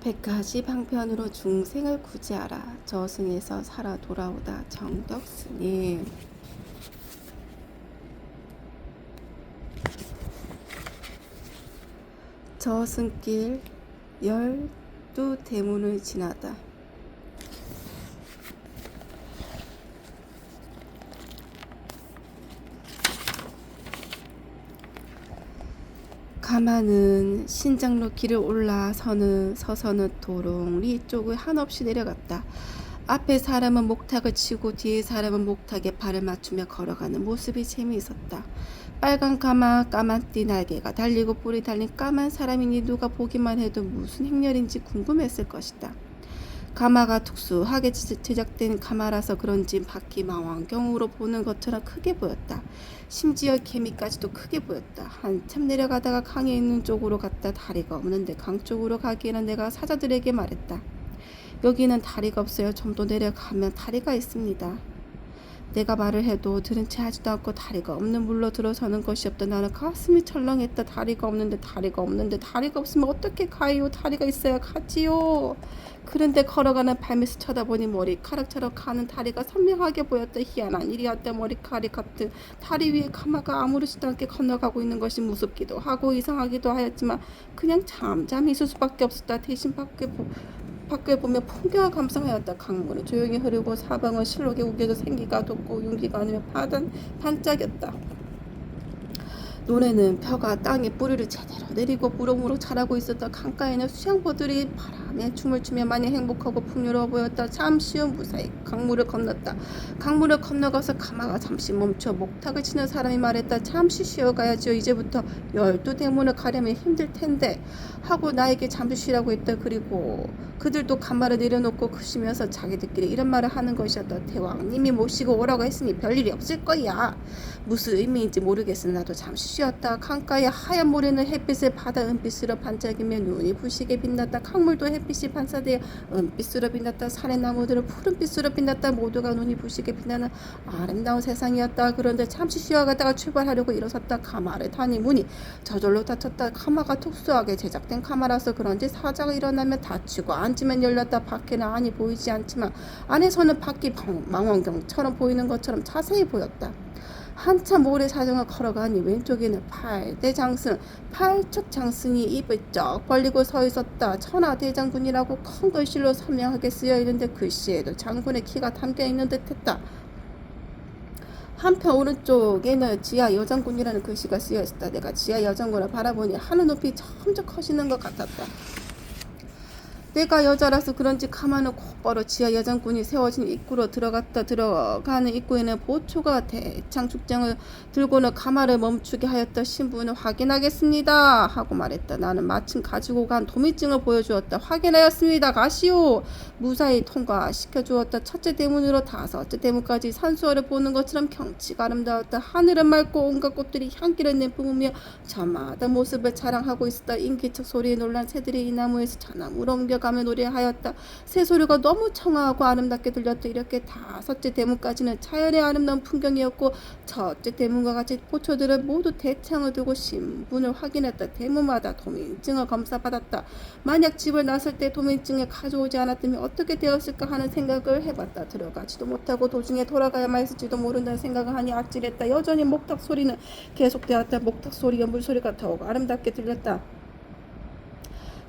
백가지 방편으로 중생을 구제하라. 저승에서 살아 돌아오다 정덕 스님. 저승길 열두 대문을 지나다. 가마는 신장로 길을 올라 서는 서서는 도롱리 쪽을 한없이 내려갔다. 앞에 사람은 목탁을 치고 뒤에 사람은 목탁에 발을 맞추며 걸어가는 모습이 재미있었다. 빨간 가마, 까만 띠 날개가 달리고 뿔이 달린 까만 사람이니 누가 보기만 해도 무슨 행렬인지 궁금했을 것이다. 가마가 특수하게 제- 제작된 가마라서 그런지 바퀴 망원경으로 보는 것처럼 크게 보였다. 심지어 개미까지도 크게 보였다. 한참 내려가다가 강에 있는 쪽으로 갔다 다리가 없는데 강 쪽으로 가기에는 내가 사자들에게 말했다. 여기는 다리가 없어요. 좀 더 내려가면 다리가 있습니다. 내가 말을 해도 들은 채 하지도 않고 다리가 없는 물로 들어서는 것이 없다. 나는 가슴이 철렁했다. 다리가 없는데 다리가 없는데 다리가 없으면 어떻게 가요? 다리가 있어야 가지요. 그런데 걸어가는 발밑을 쳐다보니 머리카락처럼 가는 다리가 선명하게 보였다. 희한한 일이었다. 머리카락 같은 다리 위에 가마가 아무렇지도 않게 건너가고 있는 것이 무섭기도 하고 이상하기도 하였지만 그냥 잠잠히 있을 수밖에 없었다. 대신 밖에 보, 밖을 보며 풍경을 감상하였다. 강물은 조용히 흐르고 사방은 실록에 우겨져 생기가 돋고 윤기가 아니며 바단 반짝였다. 노래는 벼가 땅에 뿌리를 제대로 내리고 무럭무럭 자라고 있었다. 강가에는 수양보들이 바람 에 춤을 추며 많이 행복하고 풍요로워 보였다. 잠시 후 무사히 강물을 건넜다. 강물을 건너가서 가마가 잠시 멈춰 목탁을 치는 사람이 말했다. 잠시 쉬어가야지요. 이제부터 열두 대문을 가려면 힘들 텐데 하고 나에게 잠시 쉬라고 했다. 그리고 그들도 가마를 내려놓고 크시면서 자기들끼리 이런 말을 하는 것이었다. 대왕님이 모시고 오라고 했으니 별일이 없을 거야. 무슨 의미인지 모르겠으나 나도 잠시 쉬었다. 강가의 하얀 모래는 햇빛을 받아 은빛으로 반짝이며 눈이 부시게 빛났다. 강물도 햇 빛이 반사되어 은빛으로 빛났다. 산의 나무들은 푸른빛으로 빛났다. 모두가 눈이 부시게 빛나는 아름다운 세상이었다. 그런데 잠시 쉬어가다가 출발하려고 일어섰다. 가마를 타니 문이 저절로 닫혔다. 가마가 특수하게 제작된 가마라서 그런지 사자가 일어나면 닫히고 앉으면 열렸다. 밖에는 안이 보이지 않지만 안에서는 밖이 방- 망원경처럼 보이는 것처럼 자세히 보였다. 한참 모래 사정을 걸어가니 왼쪽에는 팔대 장승, 팔척 장승이 입을 쩍 벌리고 서 있었다. 천하 대장군이라고 큰 글씨로 선명하게 쓰여 있는데 글씨에도 장군의 키가 담겨 있는 듯했다. 한편 오른쪽에는 지하 여장군이라는 글씨가 쓰여 있었다. 내가 지하 여장군을 바라보니 하늘 높이 점점 커지는 것 같았다. 내가 여자라서 그런지 가마는 곧바로 지하 여장군이 세워진 입구로 들어갔다 들어가는 입구에는 보초가 대창 축장을 들고는 가마를 멈추게 하였다. 신부는 확인하겠습니다. 하고 말했다. 나는 마침 가지고 간 도미증을 보여주었다. 확인하였습니다. 가시오. 무사히 통과시켜 주었다. 첫째 대문으로 다섯째 대문까지 산수화를 보는 것처럼 경치가 아름다웠다. 하늘은 맑고 온갖 꽃들이 향기를 내뿜으며 저마다 모습을 자랑하고 있었다. 인기척 소리에 놀란 새들이 이 나무에서 저 나무로 옮겨 가며 노래하였다. 새소리가 너무 청아하고 아름답게 들렸다. 이렇게 다섯째 대문까지는 자연의 아름다운 풍경이었고 첫째 대문과 같이 포초들은 모두 대창을 두고 신분을 확인했다. 대문마다 도민증을 검사받았다. 만약 집을 나설 때 도민증을 가져오지 않았다면 어떻게 되었을까 하는 생각을 해봤다. 들어가지도 못하고 도중에 돌아가야만 했을지도 모른다는 생각을 하니 아찔했다. 여전히 목탁 소리는 계속되었다. 목탁 소리와 물소리가 더욱 아름답게 들렸다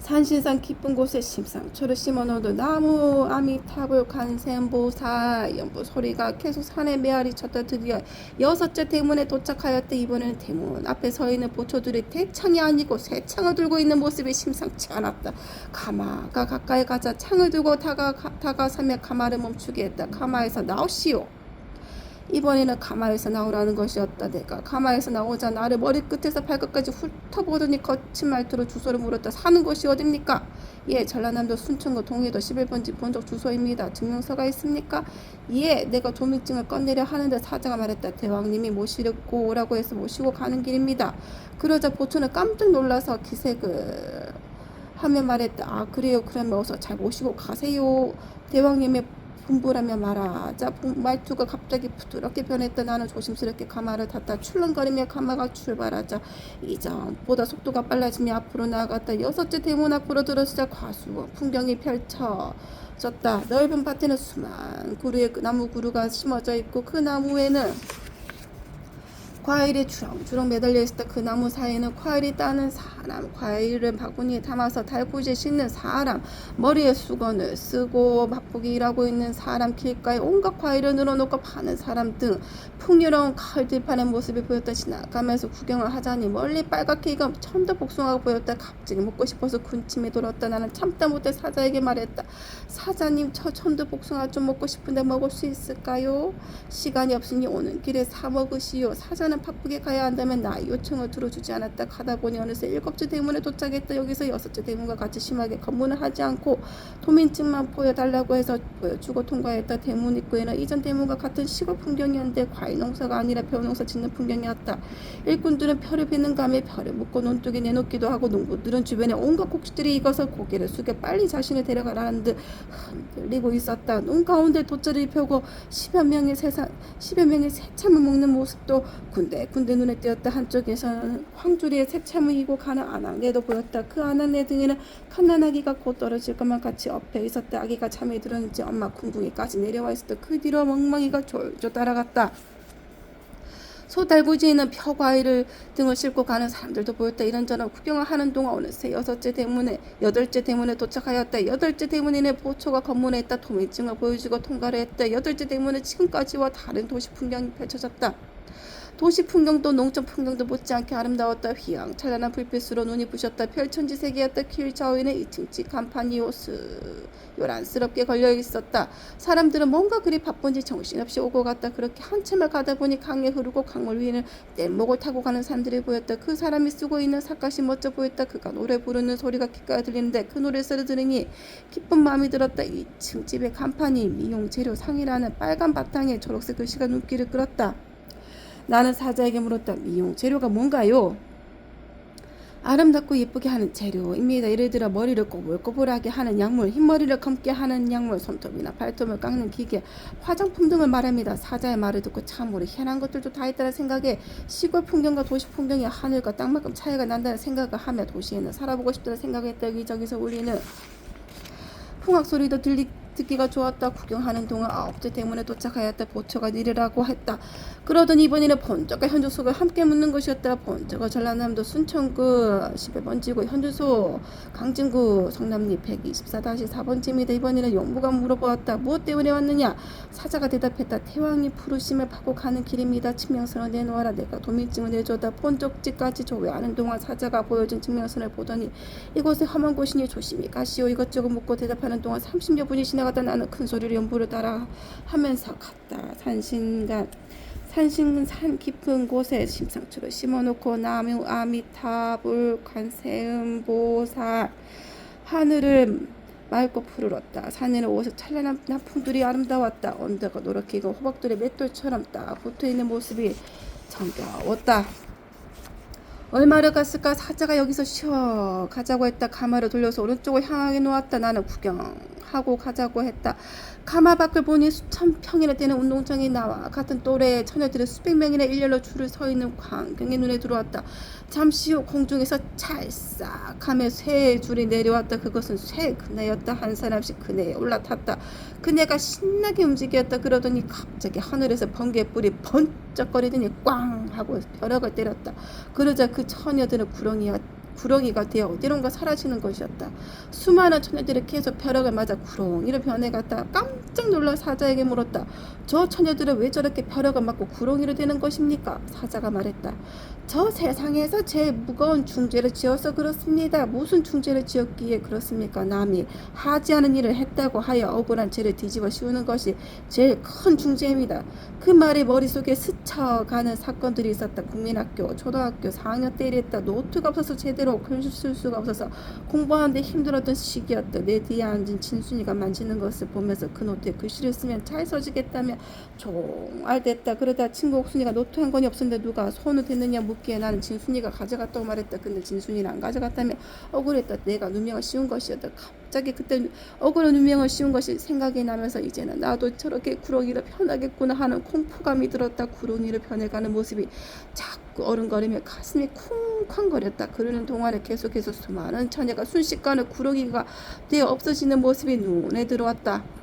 산신상 깊은 곳에 심상초를 심어놓은 나무 아미타불 간센보사. 연부 소리가 계속 산에 메아리 쳤다 드디어 여섯째 대문에 도착하였다 이번에는 대문 앞에 서 있는 보초들이 대창이 아니고 새 창을 들고 있는 모습이 심상치 않았다. 가마가 가까이 가자 창을 들고 다가, 다가서며 가마를 멈추게 했다. 가마에서 나오시오 이번에는 가마에서 나오라는 것이었다. 내가 가마에서 나오자 나를 머리끝에서 발끝까지 훑어보더니 거친 말투로 주소를 물었다. 사는 곳이 어딥니까? 예, 전라남도 순천구 동해도 11번지 본적 주소입니다. 증명서가 있습니까? 예, 내가 조민증을 꺼내려 하는데 사자가 말했다. 대왕님이 모시려고 오라고 해서 모시고 가는 길입니다. 그러자 보초는 깜짝 놀라서 기색을 하며 말했다. 아 그래요. 그러면 어서 잘 모시고 가세요. 대왕님의 분부라며 말하자 본- 말투가 갑자기 부드럽게 변했다. 나는 조심스럽게 가마를 탔다 출렁거리며 가마가 출발하자. 이전보다 속도가 빨라지며 앞으로 나아갔다. 여섯째 대문 앞으로 들어서자 과수 풍경이 펼쳐 졌다. 넓은 밭에는 수만 그루의 나무 그루가 심어져 있고 그 나무에는 과일이 주렁주렁 매달려 있었다. 그 나무 사이에는 과일이 따는 사람, 과일을 바구니에 담아서 달구지에 싣는 사람, 머리에 수건을 쓰고 바쁘게 일하고 있는 사람, 길가에 온갖 과일을 늘어놓고 파는 사람 등 풍요로운 가을 들판의 모습이 보였다. 지나가면서 구경을 하자니 멀리 빨갛게 익은 천도 복숭아가 보였다. 갑자기 먹고 싶어서 군침이 돌았다. 나는 참다 못해 사자에게 말했다. 사자님, 저 천도 복숭아 좀 먹고 싶은데 먹을 수 있을까요? 시간이 없으니 오는 길에 사 먹으시오. 사자 는 바쁘게 가야 한다면 나의 요청을 들어주지 않았다. 가다 보니 어느새 일곱째 대문에 도착했다. 여기서 여섯째 대문과 같이 심하게 검문을 하지 않고 도민증만 보여달라고 해서 보여주고 통과했다. 대문 입구에는 이전 대문과 같은 시골 풍경이었는데 과일 농사가 아니라 벼 농사 짓는 풍경이었다. 일꾼들은 벼를 베는 감에 벼를 묶고 논둑에 내놓기도 하고 농부들은 주변에 온갖 곡식들이 익어서 고개를 숙여 빨리 자신을 데려가라는 듯 흔들리고 있었다. 눈 가운데 돗자리를 펴고 십여 명의 세상 십여 명의 새참을 먹는 모습도 군데군데 눈에 띄었다. 한쪽에서는 황주리에 새참을 이고 가는 아낙네도 보였다. 그 아낙네 등에는 칸난 아기가 곧 떨어질 것만 같이 엎여 있었다. 아기가 잠에 들었는지 엄마 궁둥이까지 내려와 있었다. 그 뒤로 멍멍이가 졸졸 따라갔다. 소달구지에는 벼과일을 등을 싣고 가는 사람들도 보였다. 이런저런 구경을 하는 동안 어느새 여섯째 대문에 여덟째 대문에 도착하였다. 여덟째 대문에는 보초가 검문에 있다. 도민증을 보여주고 통과를 했다. 여덟째 대문은 지금까지와 다른 도시 풍경이 펼쳐졌다. 도시 풍경도 농촌 풍경도 못지않게 아름다웠다. 휘황찬란한 불빛으로 눈이 부셨다. 별천지 세계였다. 길 좌우에는 2층집 간판이 요스 요란스럽게 걸려 있었다. 사람들은 뭔가 그리 바쁜지 정신없이 오고 갔다. 그렇게 한참을 가다 보니 강에 흐르고 강물 위에는 뗏목을 타고 가는 사람들이 보였다. 그 사람이 쓰고 있는 삿갓이 멋져 보였다. 그가 노래 부르는 소리가 귓가에 들리는데 그 노래소리 들으니 기쁜 마음이 들었다. 2층 집의 간판이 미용 재료 상이라는 빨간 바탕에 초록색 글씨가 눈길을 끌었다. 나는 사자에게 물었다. 미용 재료가 뭔가요? 아름답고 예쁘게 하는 재료입니다. 예를 들어 머리를 꼬불꼬불하게 하는 약물, 흰머리를 감게 하는 약물, 손톱이나 발톱을 깎는 기계, 화장품 등을 말합니다. 사자의 말을 듣고 참으로 희한한 것들도 다 있다는 생각에 시골 풍경과 도시 풍경의 하늘과 땅만큼 차이가 난다는 생각을 하며 도시에는 살아보고 싶다는 생각을 했다. 여기저기서 울리는 풍악 소리도 들리, 듣기가 좋았다. 구경하는 동안 아홉째 대문에 도착하였다. 보초가 내리라고 했다. 그러던 이번에는 번쩍과 현주소가 함께 묻는 것이었다. 번쩍과 전라남도 순천구 11번지구 현주소 강진구 성남리 124-4번지입니다. 이번에는 용부가 물어보았다. 무엇 때문에 왔느냐? 사자가 대답했다. 태왕이 부르심을 받고 가는 길입니다. 증명서를 내놓아라. 내가 도민증을 내줘다. 본적지까지 조회하는 동안 사자가 보여준 증명서를 보더니 이곳은 험한 곳이니 조심히 가시오. 이것저것 묻고 대답하는 동안 30여 분이 지나 가다 나는 큰 소리로 연부를 따라 하면서 갔다. 산신간 산신 산 깊은 곳에 심상초를 심어놓고 나무 아미타불 관세음 보살 하늘을 맑고 푸르렀다. 산에는 오색 찬란한 나풍들이 아름다웠다. 언덕가 노랗게 익은 호박들의 맷돌처럼 딱 붙어있는 모습이 정겨웠다. 얼마를 갔을까 사자가 여기서 쉬어 가자고 했다 가마를 돌려서 오른쪽을 향하게 놓았다 나는 구경 하고 가자고 했다. 가마 밖을 보니 수천 평이나 되는 운동장이 나와 같은 또래의 처녀들이 수백 명이나 일렬로 줄을 서 있는 광경이 눈에 들어왔다. 잠시 후 공중에서 찰싹하며 새의 줄이 내려왔다. 그것은 새 그네였다. 한 사람씩 그네에 올라탔다. 그네가 신나게 움직였다. 그러더니 갑자기 하늘에서 번개불이 번쩍거리더니 꽝 하고 벼락을 때렸다. 그러자 그 처녀들은 구렁이가 구렁이가 되어 어디론가 사라지는 것이었다. 수많은 처녀들이 계속 벼락을 맞아 구렁이로 변해갔다. 깜짝 놀라 사자에게 물었다. 저 처녀들은 왜 저렇게 벼락을 맞고 구렁이로 되는 것입니까? 사자가 말했다. 저 세상에서 제일 무거운 중죄를 지어서 그렇습니다. 무슨 중죄를 지었기에 그렇습니까? 남이 하지 않은 일을 했다고 하여 억울한 죄를 뒤집어 씌우는 것이 제일 큰 중죄입니다. 그 말이 머릿속에 스쳐가는 사건들이 있었다. 국민학교, 초등학교 4학년 때 일했다. 노트가 없어서 제대로 글쓸 수가 없어서 공부하는데 힘들었던 시기였다. 내 뒤에 앉은 진순이가 만지는 것을 보면서 그 노트에 글씨를 쓰면 잘 써지겠다며 종알됐다. 그러다 친구 옥순이가 노트 한 권이 없었는데 누가 손을 댔느냐 묻기에 나는 진순이가 가져갔다고 말했다. 근데 진순이는 안 가져갔다며 억울했다. 내가 누명을 씌운 것이었다. 갑자기 그때 억울한 운명을 씌운 것이 생각이 나면서 이제는 나도 저렇게 구렁이를 편하겠구나 하는 공포감이 들었다. 구렁이를 변해가는 모습이 자 꾸 어른거리며 가슴이 쿵쾅거렸다. 그러는 동안에 계속해서 수많은 처녀가 순식간에 구렁이가 되어 없어지는 모습이 눈에 들어왔다.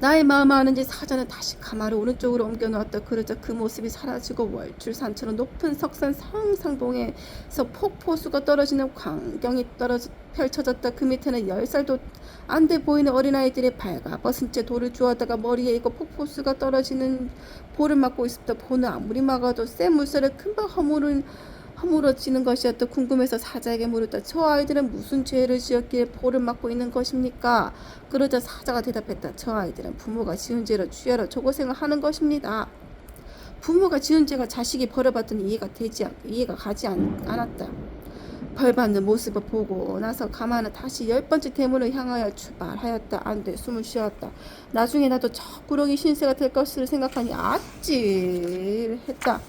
나의 마음 아는지 사자는 다시 가마를 오른쪽으로 옮겨 놓았다. 그러자 그 모습이 사라지고 월출산처럼 높은 석산 상상동에서 폭포수가 떨어지는 광경이 떨어져 펼쳐졌다. 그 밑에는 열 살도 안 돼 보이는 어린아이들이 발가벗은 채 돌을 주워다가 머리에 이고 폭포수가 떨어지는 볼을 막고 있었다. 볼은 아무리 막아도 센 물살을 금방 허물은 허물어지는 것이었다. 궁금해서 사자에게 물었다. 저 아이들은 무슨 죄를 지었기에 볼을 맞고 있는 것입니까? 그러자 사자가 대답했다. 저 아이들은 부모가 지은 죄로 취하러 조고생을 하는 것입니다. 부모가 지은 죄가 자식이 벌어봤더니 이해가 되지 않, 이해가 가지 않, 않았다. 벌받는 모습을 보고 나서 가마는 다시 열 번째 대문을 향하여 출발하였다. 안 돼 숨을 쉬었다. 나중에 나도 저 구렁이 신세가 될 것을 생각하니 아찔 했다.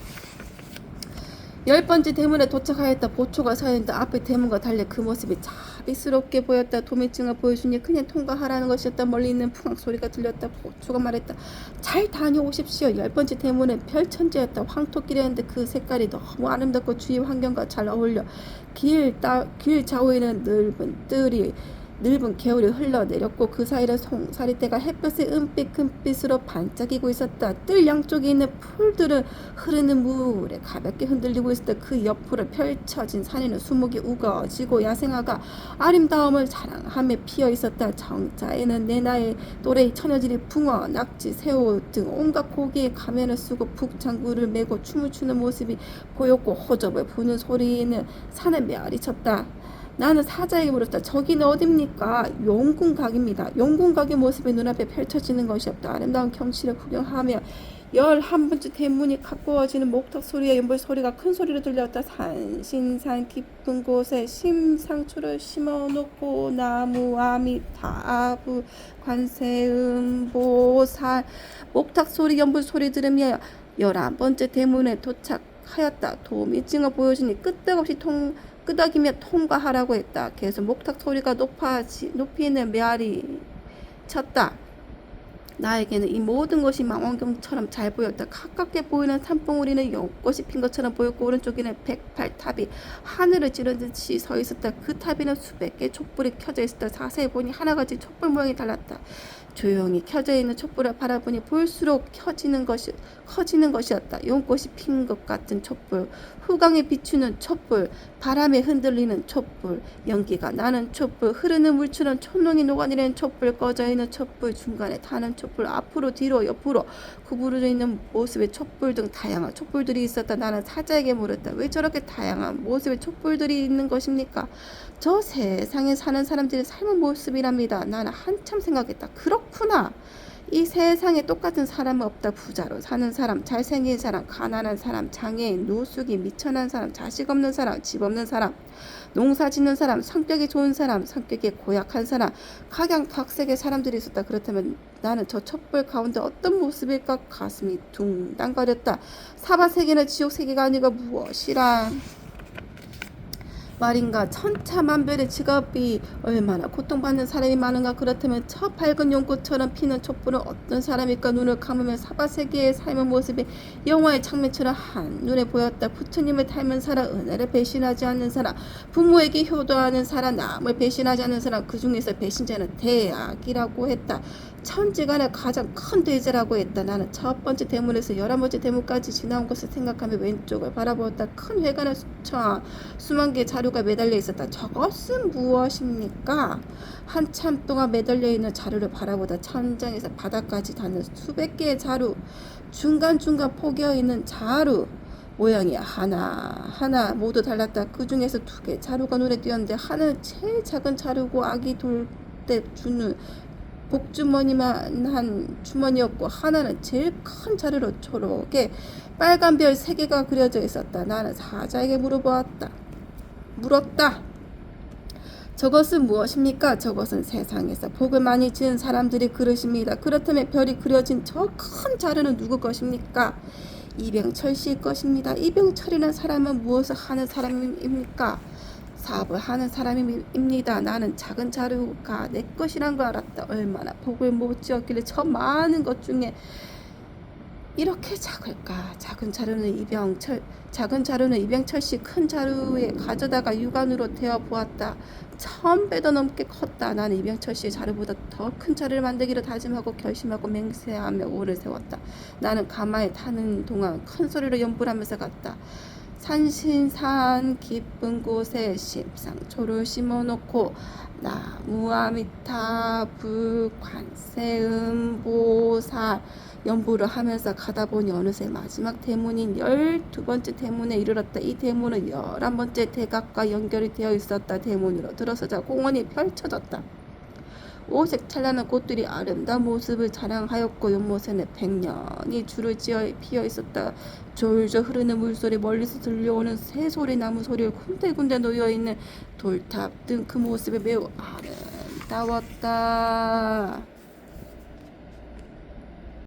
열 번째 대문에 도착하였다. 보초가 서 있는데 앞에 대문과 달리 그 모습이 자비스럽게 보였다. 도매증을 보여주니 그냥 통과하라는 것이었다. 멀리 있는 풍악 소리가 들렸다. 보초가 말했다. 잘 다녀오십시오. 열 번째 대문은 별천재였다. 황토길이었는데 그 색깔이 너무 아름답고 주위 환경과 잘 어울려 길, 따, 길 좌우에는 넓은 뜰이 넓은 개울이 흘러내렸고 그 사이를 송사리떼가 햇볕에 은빛 금빛으로 반짝이고 있었다. 뜰 양쪽에 있는 풀들은 흐르는 물에 가볍게 흔들리고 있었다. 그 옆으로 펼쳐진 산에는 수목이 우거지고 야생화가 아름다움을 자랑하며 피어 있었다. 정자에는 내 나이 또래 처녀들이 붕어, 낙지, 새우 등 온갖 고기에 가면을 쓰고 북창구를 메고 춤을 추는 모습이 보였고 호접을 부는 소리는 산에 메아리 쳤다. 나는 사자에게 물었다. 저기는 어딥니까? 용궁각입니다. 용궁각의 모습이 눈앞에 펼쳐지는 것이었다. 아름다운 경치를 구경하며 열한 번째 대문이 가까워지는 목탁 소리와 연불 소리가 큰 소리로 들렸다. 산신산 깊은 곳에 심상추를 심어놓고 나무 아미 다부 관세음 보살 목탁 소리 연불 소리 들으며 열한 번째 대문에 도착하였다. 도미증을 보여주니 끄떡없이 통 끄덕이며 통과하라고 했다. 계속 목탁 소리가 높아지, 높이는 메아리 쳤다. 나에게는 이 모든 것이 망원경처럼 잘 보였다. 가깝게 보이는 산봉우리는 연꽃이 핀 것처럼 보였고 오른쪽에는 백팔탑이 하늘을 찌르듯이 서 있었다. 그 탑에는 수백 개의 촛불이 켜져 있었다. 자세히 보니 하나같이 촛불 모양이 달랐다. 조용히 켜져 있는 촛불을 바라보니 볼수록 켜지는 것이 커지는 것이었다. 연꽃이 핀 것 같은 촛불, 후광에 비추는 촛불, 바람에 흔들리는 촛불, 연기가 나는 촛불, 흐르는 물처럼 촛농이 녹아내리는 촛불, 꺼져 있는 촛불, 중간에 타는 촛불, 앞으로 뒤로 옆으로 구부러져 있는 모습의 촛불 등 다양한 촛불들이 있었다. 나는 사자에게 물었다. 왜 저렇게 다양한 모습의 촛불들이 있는 것입니까? 저 세상에 사는 사람들의 삶의 모습이랍니다. 나는 한참 생각했다. 그렇 구나. 이 세상에 똑같은 사람은 없다. 부자로 사는 사람, 잘생긴 사람, 가난한 사람, 장애인, 노숙이, 미천한 사람, 자식 없는 사람, 집 없는 사람, 농사 짓는 사람, 성격이 좋은 사람, 성격이 고약한 사람, 각양각색의 사람들이 있었다. 그렇다면 나는 저 촛불 가운데 어떤 모습일까? 가슴이 둥당거렸다. 사바 세계는 지옥 세계가 아니고 무엇이라. 말인가 천차만별의 직업이 얼마나 고통받는 사람이 많은가 그렇다면 저 밝은 연꽃처럼 피는 촛불은 어떤 사람일까 눈을 감으면 사바세계의 삶의 모습이 영화의 장면처럼 한눈에 보였다 부처님을 닮은 사람 은혜를 배신하지 않는 사람 부모에게 효도하는 사람 남을 배신하지 않는 사람 그 중에서 배신자는 대악이라고 했다 천지간의 가장 큰 대죄라고 했다. 나는 첫 번째 대문에서 열한 번째 대문까지 지나온 것을 생각하며 왼쪽을 바라보았다. 큰 회관에 수천 수만 개의 자 루가 매달려 있었다. 저것은 무엇입니까? 한참 동안 매달려 있는 자루를 바라보다 천장에서 바닥까지 닿는 수백 개의 자루, 중간중간 포개어 있는 자루, 모양이 하나 하나 모두 달랐다. 그 중에서 두 개 자루가 눈에 띄었는데 하나는 제일 작은 자루고 아기 돌 때 주는 복주머니만 한 주머니였고 하나는 제일 큰 자루로 초록에 빨간 별 세 개가 그려져 있었다. 나는 사자에게 물어보았다. 물었다. 저것은 무엇입니까? 저것은 세상에서 복을 많이 지은 사람들이 그릇입니다. 그렇다면 별이 그려진 저 큰 자루는 누구 것입니까? 이병철 씨의 것입니다. 이병철이라는 사람은 무엇을 하는 사람입니까? 사업을 하는 사람입니다. 나는 작은 자루가 내 것이란 걸 알았다. 얼마나 복을 못 지었길래 저 많은 것 중에 이렇게 작을까? 작은 자루는 이병철, 작은 자루는 이병철씨 큰 자루에 가져다가 육안으로 대어 보았다. 천 배도 넘게 컸다. 나는 이병철씨의 자루보다 더 큰 자루를 만들기로 다짐하고 결심하고 맹세하며 오를 세웠다. 나는 가마에 타는 동안 큰 소리로 연부를 하면서 갔다. 산신산 깊은 곳에 심상초를 심어놓고 나무아미타 불관세음보살 연부를 하면서 가다 보니 어느새 마지막 대문인 열두 번째 대문에 이르렀다. 이 대문은 열한 번째 대각과 연결이 되어 있었다. 대문으로 들어서자 공원이 펼쳐졌다. 오색 찬란한 꽃들이 아름다운 모습을 자랑하였고 연못에는 백년이 줄을 지어 피어 있었다. 졸졸 흐르는 물소리 멀리서 들려오는 새소리 나무 소리를 군데군데 놓여 있는 돌탑 등 그 모습이 매우 아름다웠다.